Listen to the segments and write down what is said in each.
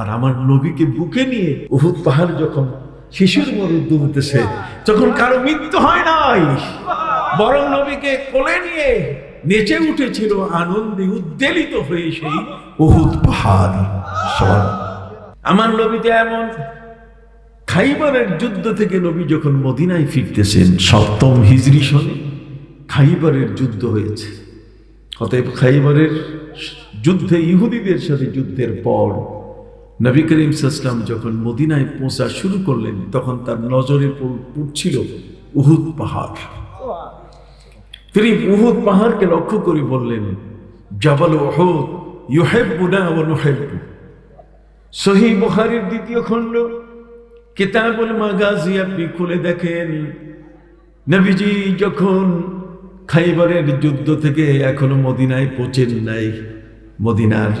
আর আমার নবীকে বুকে নিয়ে উহুদ পাহাড় যখন শিশুর মরু দুলতেছে তখন কারও মৃত্যু হয় নাই, বরং নবীকে কোলে নিয়ে নেচে উঠেছিল আনন্দে উদ্বেলিত হয়ে সেই উহুদ পাহাড়। আমার নবীতে এমন খাইবারের যুদ্ধ থেকে নবী যখন মদিনায় ফিরতেছেন, সপ্তম হিজরি সনে খাইবারের যুদ্ধ হয়েছে। অতএব খাইবারের যুদ্ধে ইহুদিদের সাথে যুদ্ধের পর নবী করিম সাল্লাম যখন মদিনায় পৌঁছা শুরু করলেন, তখন তার নজরে পড়ছিল উহুদ পাহাড়। তিনি উহুদ পাহাড়কে লক্ষ্য করে বললেন, জাবাল উহুদ, ইউহিব্বুনা ওয়া নুহিব্বু। সহি বুখারীর দ্বিতীয় খণ্ড, কিতাবুল মাগাজি আপনি খুলে দেখেন, নবীজি যখন খাইবারের যুদ্ধ থেকে এখনও মদিনায় পৌঁছেন নাই, মদিনার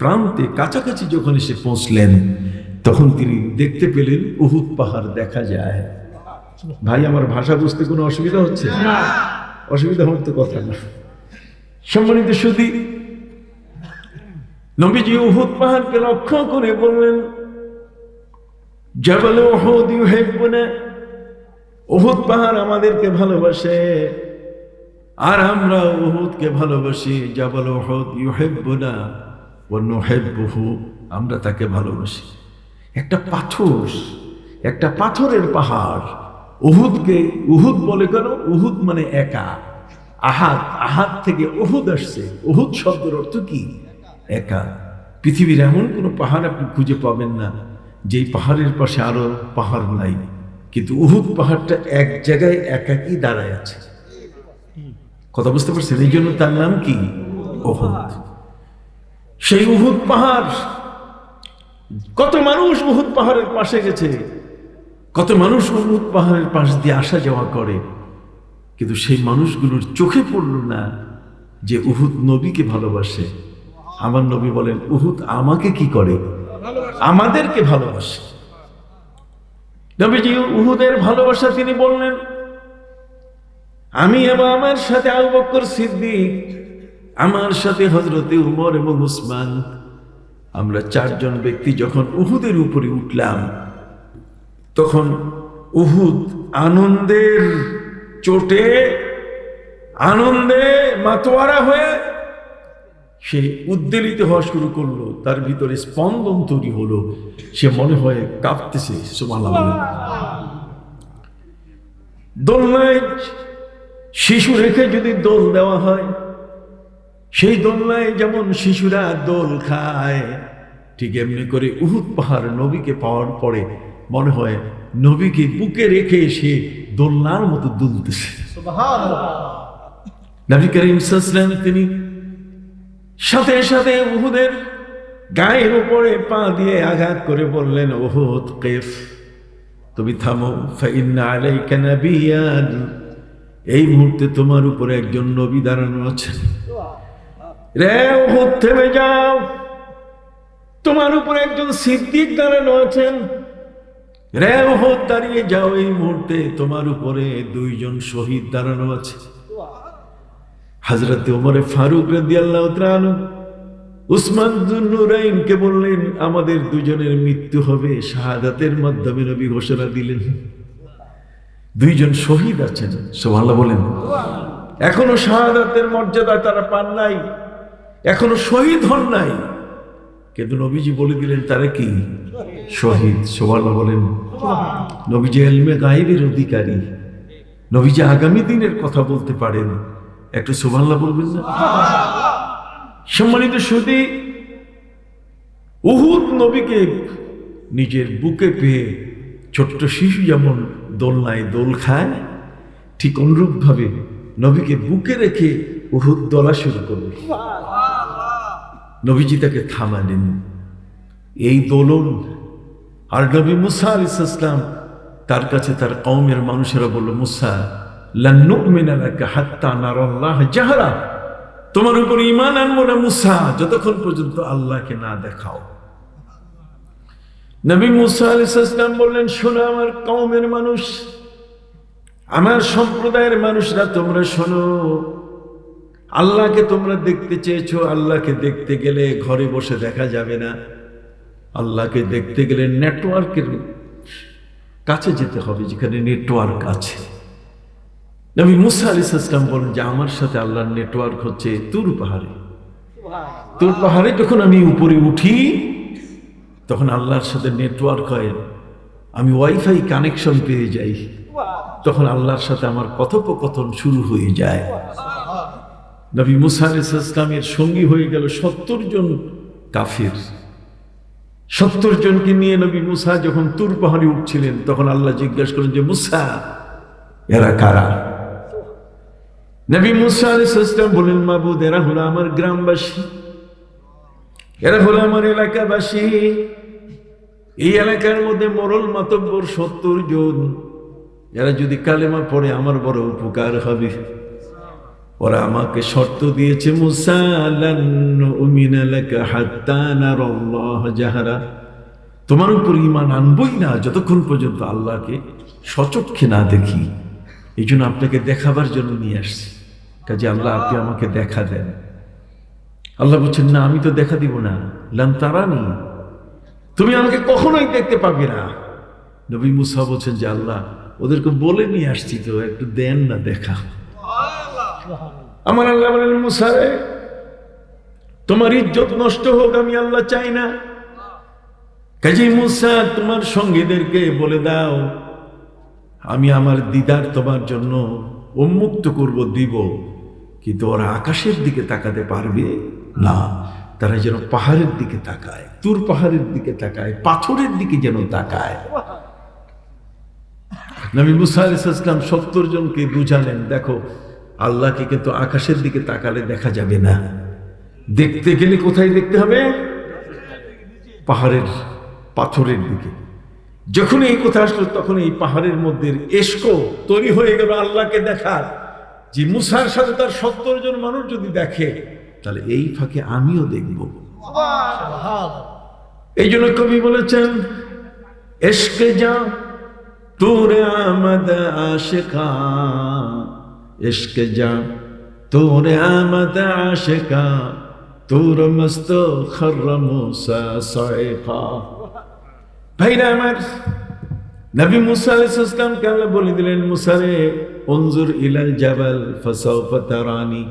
প্রান্তে কাছাকাছি যখন এসে পৌঁছলেন তখন তিনি দেখতে পেলেন উহুদ পাহাড় দেখা যায়। ভাই আমার ভাষা বুঝতে কোনো অসুবিধা হচ্ছে? অসুবিধা হওয়ার তো কথা না। সম্মানিত সুদী নবীজি উহুদ পাহাড়কে লক্ষ্য করে বললেন জাবাল উহুদ ইউহিব্বুনা উহুদ পাহাড় আমাদেরকে ভালোবাসে আর আমরা উহুদকে ভালোবাসি জাবাল উহুদ ইউহিব্বুনা। ওয়া বহু আমরা তাকে ভালোবাসি। একটা পাথর একটা পাথরের পাহাড়। উহুদকে উহুদ বলে কেন? উহুদ মানে একা। আহাত আহাত থেকে উহুদ আসছে। উহুদ শব্দের অর্থ কি? একা। পৃথিবীর এমন কোনো পাহাড় আপনি খুঁজে পাবেন না, যেই পাহাড়ের পাশে আরও পাহাড় নাই। কিন্তু উহুদ পাহাড়টা এক জায়গায় একাকি দাঁড়ায় আছে। কথা বুঝতে পারছেন? এই জন্য তার নাম কি? উহুদ। সেই উহুদ পাহাড়। কত মানুষ উহুদ পাহাড়ের পাশে গেছে। কত মানুষ উহুদ পাহাড়ের পাশ দিয়ে আসা যাওয়া করে। কিন্তু সেই মানুষগুলোর চোখে পড়ল না যে উহুদ নবীকে ভালোবাসে। আমার নবী বলেন, উহুদ আমাকে কি করে? আমাদেরকে ভালোবাসে। নবীজি উহুদের ভালোবাসা তিনি বললেন, আমি এবং আমার সাথে আবু বকর সিদ্দিক আমার সাথে হজরতে উমর এবং উসমান, আমরা চারজন ব্যক্তি যখন উহুদের উপরে উঠলাম, তখন উহুদ আনন্দের চোটে আনন্দে মাতোয়ারা হয়ে সে উদ্বেলিত হওয়া শুরু করল। তার ভিতরে স্পন্দন তৈরি হলো। সে মনে হয় কাঁপতেছে দোলনায় শিশু রেখে যদি দোল দেওয়া হয় সেই দোলনায় যেমন শিশুরা দোল খায় ঠিক এমনি করে উহুদ পাহাড় নবীকে পাওয়ার পরে মনে হয় নবীকে বুকে রেখে সে দোলনার মতো দুলতেছে। নবী করিম সাল্লাম তিনি সাথে সাথে উহুদের গায়ের উপরে পা দিয়ে আঘাত করে বললেন ওহুদ কেফ তুমি থামো। এই মুহূর্তে তোমার উপরে একজন নবী দাঁড়ানো আছেন রে ওহুদ থেমে যাও। তোমার উপরে একজন সিদ্দিক দাঁড়ানো আছেন। রে ওহুদ দাঁড়িয়ে যাও, এই মুহূর্তে তোমার উপরে দুইজন শহীদ দাঁড়ানো আছে। হাজরতে ওমরে ফারুক রাদি আল্লাহ উসমান নুরাইনকে বললেন, আমাদের দুজনের মৃত্যু হবে শাহাদাতের মাধ্যমে, নবী ঘোষণা দিলেন। দুইজন শহীদ আছেন সোভাল্লাহ বলেন। এখনও শাহাদাতের মর্যাদা তারা পান নাই। এখনও শহীদ হন নাই। কিন্তু নবীজি বলে দিলেন, তারা কি? শহীদ। সোভাল্লাহ বলেন, নবীজি এলমে গাইবের অধিকারী। নবীজি আগামী দিনের কথা বলতে পারেন। একটু সোভাল্লাহ বলবেন না? সম্মানিত সুদী উহুদ নবীকে নিজের বুকে পেয়ে ছোট্ট শিশু যেমন দোলনায় দোল খায়, ঠিক অনুরূপভাবে নবীকে বুকে রেখে উহুদ দলা শুরু করল নবীজি তাকে থামালেন এই দোলন আর নবী মুসা আলি ইসলাম তার কাছে তার কৌমের মানুষেরা বলল, মুসা জাহরা তোমার উপর ইমান আনব না মুসা, যতক্ষণ পর্যন্ত আল্লাহকে না দেখাও। নবী মুসা আলি ইসলাম বললেন, শোনো আমার কৌমের মানুষ, আমার সম্প্রদায়ের মানুষরা তোমরা শোনো। আল্লাহকে তোমরা দেখতে চেয়েছো, আল্লাহকে দেখতে গেলে ঘরে বসে দেখা যাবে না। আল্লাহকে দেখতে গেলে নেটওয়ার্কের কাছে যেতে হবে, যেখানে নেটওয়ার্ক আছে। নবী মুসা আলী ইসলাম বলেন যে, আমার সাথে আল্লাহর নেটওয়ার্ক হচ্ছে তুর পাহাড়ে। তুর পাহাড়ে যখন আমি উপরে উঠি, তখন আল্লাহর সাথে নেটওয়ার্ক হয়, আমি ওয়াইফাই কানেকশন পেয়ে যাই। তখন আল্লাহর সাথে আমার কথোপকথন শুরু হয়ে যায়। নবী মুসা ইসলামের সঙ্গী হয়ে গেল সত্তর জন কাফির। সত্তর জনকে নিয়ে নবী মুসা যখন তুর পাহাড়ে উঠছিলেন, তখন আল্লাহ জিজ্ঞাসা করেন যে, মুসা, এরা কারা? নবী মুসা ইসলাম বলেন মাবুদ, এরা হলো আমার গ্রামবাসী। এরা হলো আমার এলাকাবাসী। এই এলাকার মধ্যে মরল মাতব্বর সত্তর জন। এরা যদি কালেমা পড়ে, আমার বড় উপকার হবে। ওরা আমাকে শর্ত দিয়েছে যাহারা তোমার উপর ইমান আনবই না, যতক্ষণ পর্যন্ত আল্লাহকে সচক্ষে না দেখি। এই জন্য আপনাকে দেখাবার জন্য নিয়ে আসছি। কাজে আল্লাহ আপনি আমাকে দেখা দেন। আল্লাহ বলছেন, না, আমি তো দেখা দিব না। লাম তারানি। তুমি আমাকে কখনোই দেখতে পাবে না। নবী মুসা বলছেন যে, আল্লাহ, ওদেরকে বলে নিয়ে আসছি তো, একটু দেন না, দেখা। আমার আল্লাহ বলেন মুসারে তোমার ইজ্জত নষ্ট হোক আমি আল্লাহ চাই না। কাজী মুসা তোমার সঙ্গীদেরকে বলে দাও আমি আমার দিদার তোমার জন্য উন্মুক্ত করব দিব। কিন্তু ওরা আকাশের দিকে তাকাতে পারবে না। তারা যেন পাহাড়ের দিকে তাকায় তুর পাহাড়ের দিকে তাকায় পাথরের দিকে যেন তাকায়। নবী মুসা আলাইসাল্লাম সত্তর জনকে বুঝালেন দেখো আল্লাহকে কিন্তু আকাশের দিকে তাকালে দেখা যাবে না। দেখতে গেলে কোথায় দেখতে হবে? পাহাড়ের পাথরের দিকে। যখন এই কথা আসলো তখন এই পাহাড়ের মধ্যে এসকো তৈরি হয়ে গেল আল্লাহকে দেখার। যে মুসার সাথে তার সত্তর জন মানুষ যদি দেখে তাহলে এই ফাঁকে আমিও দেখব। এই জন্য কবি বলেছেন এসকে যা তোরে আমদ আশেখা এসকে যা, তোরে আমদ আশেখা তোর মস্ত খর্রম সাইফা। ভাইরা আমার, নবী মুসা আলাইহিসসালামকে আল্লাহ বলে দিলেন মুসারে অনজুর ইলাল জাবাল ফাসাউফা তারানি।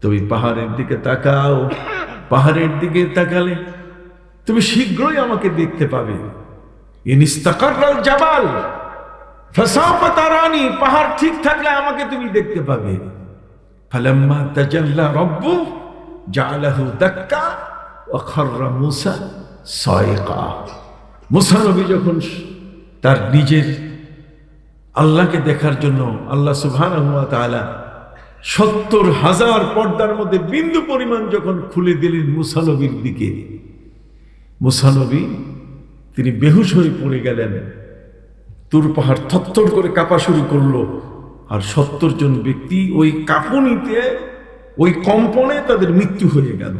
তুমি পাহাড়ের দিকে তাকাও, পাহাড়ের দিকে তাকালে তুমি শীঘ্রই আমাকে দেখতে পাবে। ইনিস্তাকাররাল জাবাল তারানি, পাহাড় ঠিক থাকলে আমাকে তুমি দেখতে পাবে। ফালাম্মা তাজাল্লা রব্বু জালাহু দাক্কা খাররা মুসা সাইকা। মুসা যখন তার নিজের আল্লাহকে দেখার জন্য আল্লাহ সুবহানাহু ওয়া তাআলা সত্তর হাজার পর্দার মধ্যে বিন্দু পরিমাণ যখন খুলে দিলেন মুসানবীর দিকে মুসানবী তিনি বেহুশ হয়ে পড়ে গেলেন। তুর পাহাড় থরথর করে কাঁপা শুরু করল। আর সত্তর জন ব্যক্তি ওই কাঁপুনিতে, ওই কম্পনে তাদের মৃত্যু হয়ে গেল।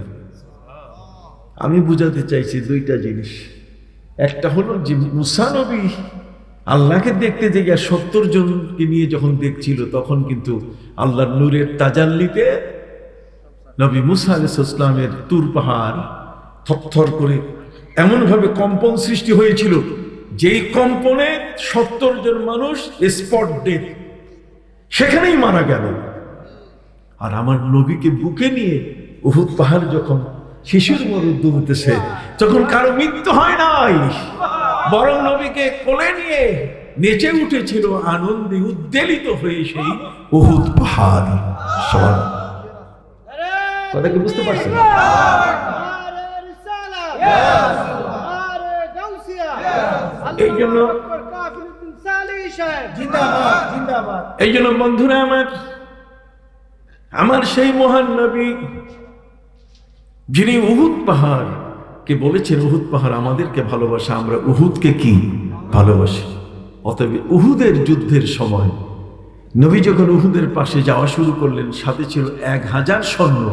আমি বুঝাতে চাইছি দুইটা জিনিস। একটা হলো যে মুসানবী আল্লাহকে দেখতে যে গিয়া সত্তর জনকে নিয়ে যখন দেখছিল, তখন কিন্তু আল্লাহর নূরের তাজাল্লিতে নবী মুসা আলাইসলামের তুর পাহাড় থরথর করে এমনভাবে কম্পন সৃষ্টি হয়েছিল যেই কম্পনে সত্তর জন মানুষ স্পট ডেথ সেখানেই মারা গেল। আর আমার নবীকে বুকে নিয়ে উহুদ পাহাড় যখন শিশুর মরু দুমতেছে তখন কারও মৃত্যু হয় নাই। বরং নবীকে কোলে নিয়ে নেচে উঠেছিল আনন্দে উদ্বেলিত হয়ে সেই উহুদ পাহাড়। কথা কি বুঝতে পারছেন? এই জন্য এই জন্য বন্ধুরা আমার আমার সেই মহান নবী যিনি উহুদ পাহাড় কে বলেছেন উহুদ পাহাড় আমাদেরকে ভালোবাসা আমরা উহুদকে কি ভালোবাসি? অতএব উহুদের যুদ্ধের সময় নবী যখন উহুদের পাশে যাওয়া শুরু করলেন সাথে ছিল এক হাজার স্বর্ণ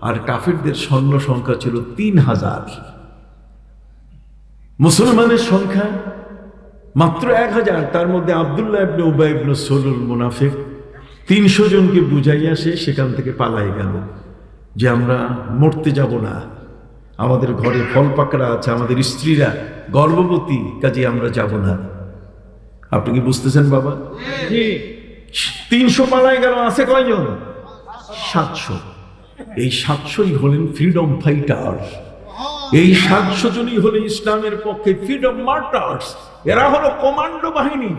আর কাফেরদের স্বর্ণ সংখ্যা ছিল তিন হাজার। মুসলমানের সংখ্যা মাত্র এক হাজার তার মধ্যে আবদুল্লাহ ইবনে উবাই ইবনে সলুল মুনাফিক তিনশো জনকে বুঝাইয়া সে সেখান থেকে পালাই গেল যে আমরা মরতে যাব না। আমাদের ঘরে ফল পাকড়া আছে আমাদের স্ত্রীরা গর্ভবতী কাজে আমরা যাব না। আপনি কি বুঝতেছেন বাবা? তিনশো পালায় গেল আছে কয়জন? সাতশো। এই সাতশোই হলেন ফ্রিডম ফাইটার এই সাতশো জনই হলো ইসলামের পক্ষে ফ্রিডম মার্টার্স এরা হলো কমান্ডো বাহিনী।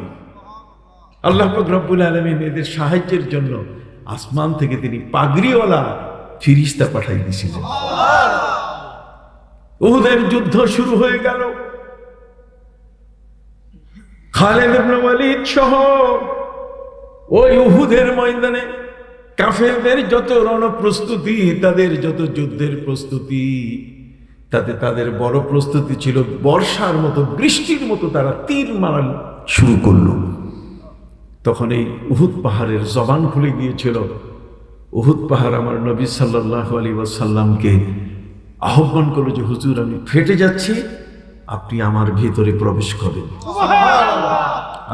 আল্লাহ রব্বুল আলমিন এদের সাহায্যের জন্য আসমান থেকে তিনি পাগড়িওয়ালা ফিরিস্তা পাঠাই দিয়েছিলেন। উহুদের যুদ্ধ শুরু হয়ে গেল। খালেদ ওয়ালিদ সহ ওই উহুদের ময়দানে কাফেরদের যত রণ প্রস্তুতি তাদের যত যুদ্ধের প্রস্তুতি তাতে তাদের বড় প্রস্তুতি ছিল বর্ষার মতো বৃষ্টির মতো তারা তীর মারা শুরু করল। তখন এই উহুদ পাহাড়ের জবান খুলে গিয়েছিল। উহুদ পাহাড় আমার নবী সাল্লাহ আলী ওয়াসাল্লামকে আহ্বান করল যে হুজুর আমি ফেটে যাচ্ছি আপনি আমার ভেতরে প্রবেশ করেন।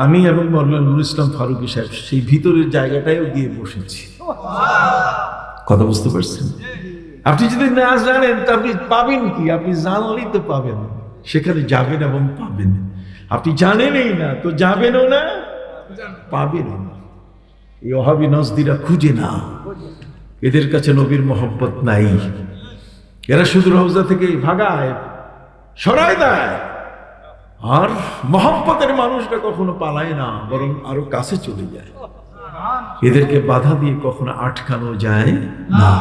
আমি এবং মৌলানা ইসলাম ফারুকি সাহেব সেই ভিতরের জায়গাটায়ও গিয়ে বসেছি। কথা বুঝতে পারছেন? আপনি যদি না জানেন, তা আপনি পাবেন কি? আপনি জানলেই তো পাবেন। সেখানে যাবেন এবং পাবেন। আপনি জানেনই না, তো যাবেনও না পাবেন এই অহাবি নজদিরা খুঁজে না। এদের কাছে নবীর মোহব্বত নাই। এরা শুধু রওজা থেকে ভাগায়, সরায় দেয়। আর মহব্বতের মানুষরা কখনো পালায় না, বরং আরও কাছে চলে যায়। এদেরকে বাধা দিয়ে কখনো আটকানো যায় না।